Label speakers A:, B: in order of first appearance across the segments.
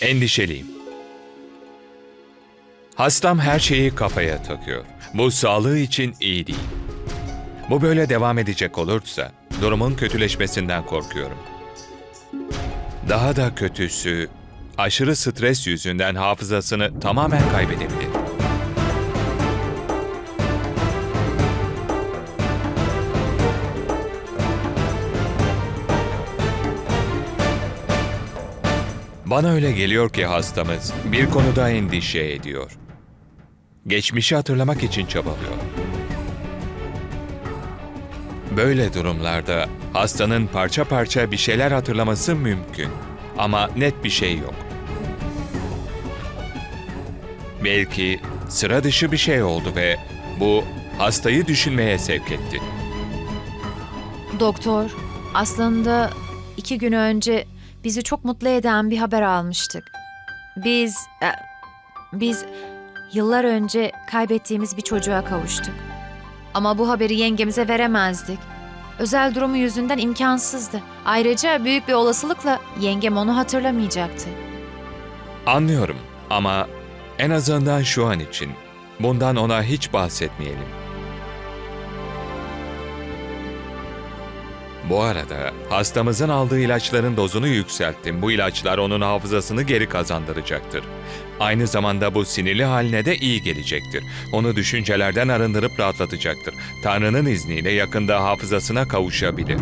A: Endişeliyim. Hastam her şeyi kafaya takıyor. Bu sağlığı için iyi değil. Bu böyle devam edecek olursa durumun kötüleşmesinden korkuyorum. Daha da kötüsü aşırı stres yüzünden hafızasını tamamen kaybedebilir. Bana öyle geliyor ki hastamız bir konuda endişe ediyor. Geçmişi hatırlamak için çabalıyor. Böyle durumlarda hastanın parça parça bir şeyler hatırlaması mümkün ama net bir şey yok. Belki sıra dışı bir şey oldu ve bu hastayı düşünmeye sevk etti.
B: Doktor, aslında iki gün önce bizi çok mutlu eden bir haber almıştık. Biz, e, biz yıllar önce kaybettiğimiz bir çocuğa kavuştuk. Ama bu haberi yengemize veremezdik. Özel durumu yüzünden imkansızdı. Ayrıca büyük bir olasılıkla yengem onu hatırlamayacaktı.
A: Anlıyorum ama en azından şu an için bundan ona hiç bahsetmeyelim. Bu arada hastamızın aldığı ilaçların dozunu yükselttim. Bu ilaçlar onun hafızasını geri kazandıracaktır. Aynı zamanda bu sinirli haline de iyi gelecektir. Onu düşüncelerden arındırıp rahatlatacaktır. Tanrı'nın izniyle yakında hafızasına kavuşabilir.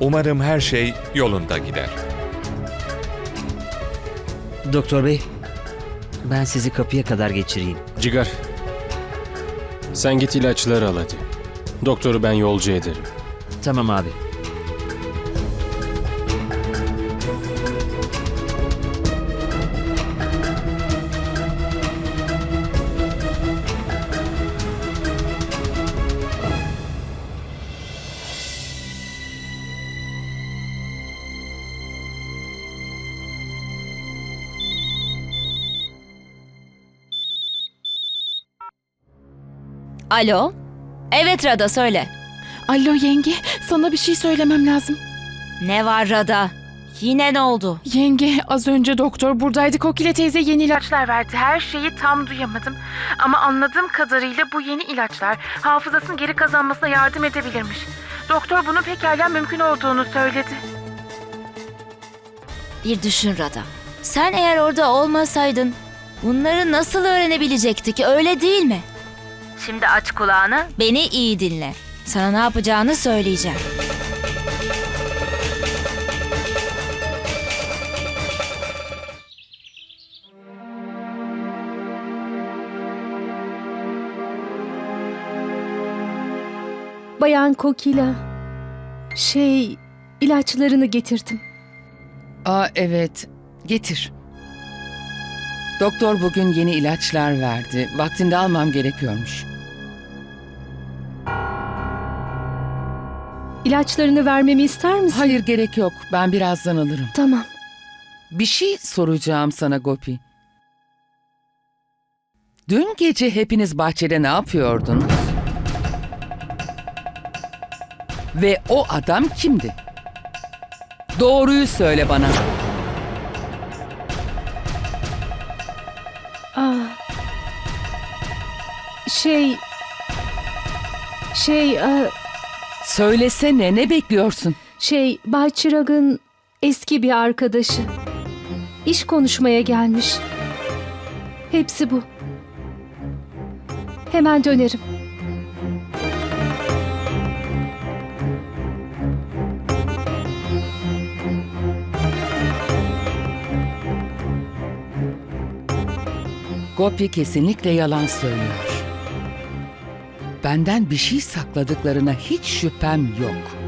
A: Umarım her şey yolunda gider.
C: Doktor bey, ben sizi kapıya kadar geçireyim.
D: Cigar. Sen git ilaçları al hadi. Doktoru ben yolcu ederim.
C: Tamam abi.
E: Alo? Evet Rada söyle.
F: Alo yenge, sana bir şey söylemem lazım.
E: Ne var Rada? Yine ne oldu?
F: Yenge, az önce doktor buradaydı. Kokile teyze yeni ilaçlar verdi. Her şeyi tam duyamadım. Ama anladığım kadarıyla bu yeni ilaçlar hafızasını geri kazanmasına yardım edebilirmiş. Doktor bunun pekala mümkün olduğunu söyledi.
E: Bir düşün Rada. Sen eğer orada olmasaydın bunları nasıl öğrenebilecektik öyle değil mi? Şimdi aç kulağını, beni iyi dinle. Sana ne yapacağını söyleyeceğim.
G: Bayan Kokila. Şey, ilaçlarını getirdim.
H: Aa evet, getir. Doktor bugün yeni ilaçlar verdi. Vaktinde almam gerekiyormuş.
G: İlaçlarını vermemi ister misin?
H: Hayır gerek yok. Ben birazdan alırım.
G: Tamam.
H: Bir şey soracağım sana Gopi. Dün gece hepiniz bahçede ne yapıyordunuz? Ve o adam kimdi? Doğruyu söyle bana.
G: Şey... Şey, e,
H: Söylesene ne bekliyorsun?
G: şey, Bay Çırag'ın eski bir arkadaşı. İş konuşmaya gelmiş. Hepsi bu. Hemen dönerim.
H: Gopi kesinlikle yalan söylüyor. Benden bir şey sakladıklarına hiç şüphem yok.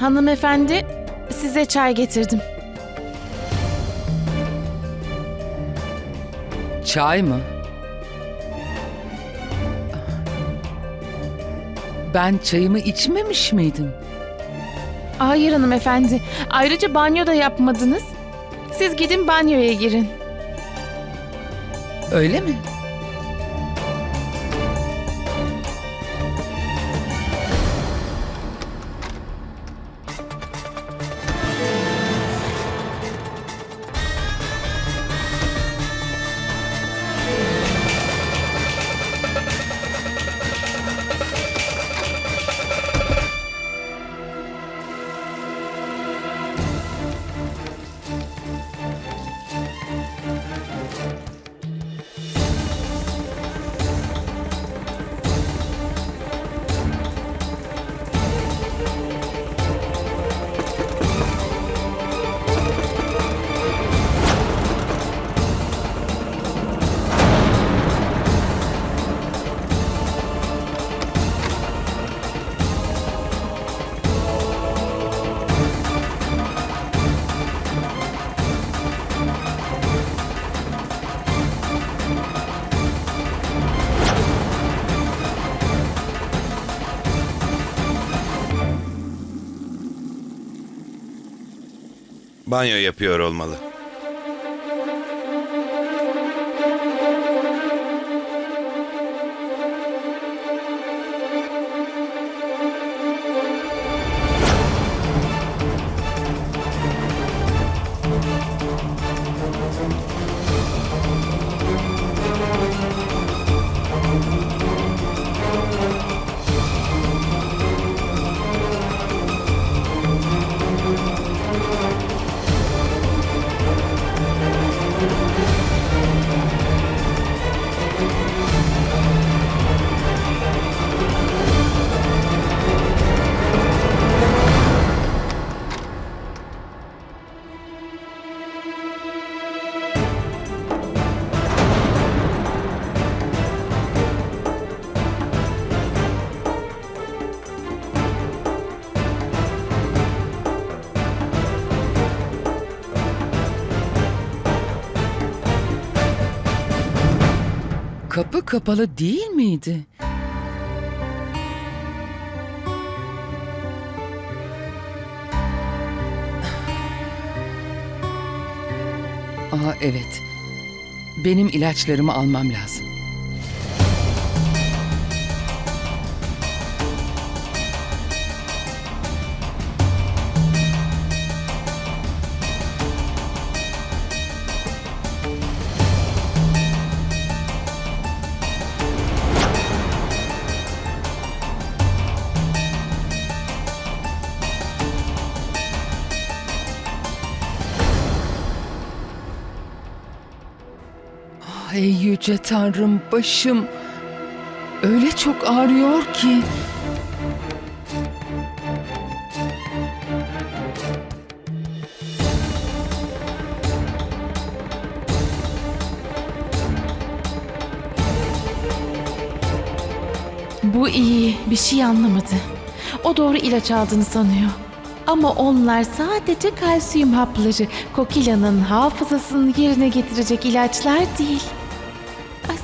F: Hanımefendi, size çay getirdim.
H: Çay mı? Ben çayımı içmemiş miydim?
F: Hayır hanımefendi. Ayrıca banyo da yapmadınız. Siz gidin banyoya girin.
H: Öyle mi?
I: Banyo yapıyor olmalı.
H: Kapı kapalı değil miydi? Aa evet. Benim ilaçlarımı almam lazım. Ey yüce tanrım başım öyle çok ağrıyor ki.
F: Bu iyi, bir şey anlamadı. O doğru ilaç aldığını sanıyor. Ama onlar sadece kalsiyum hapları. Kokila'nın hafızasını yerine getirecek ilaçlar değil.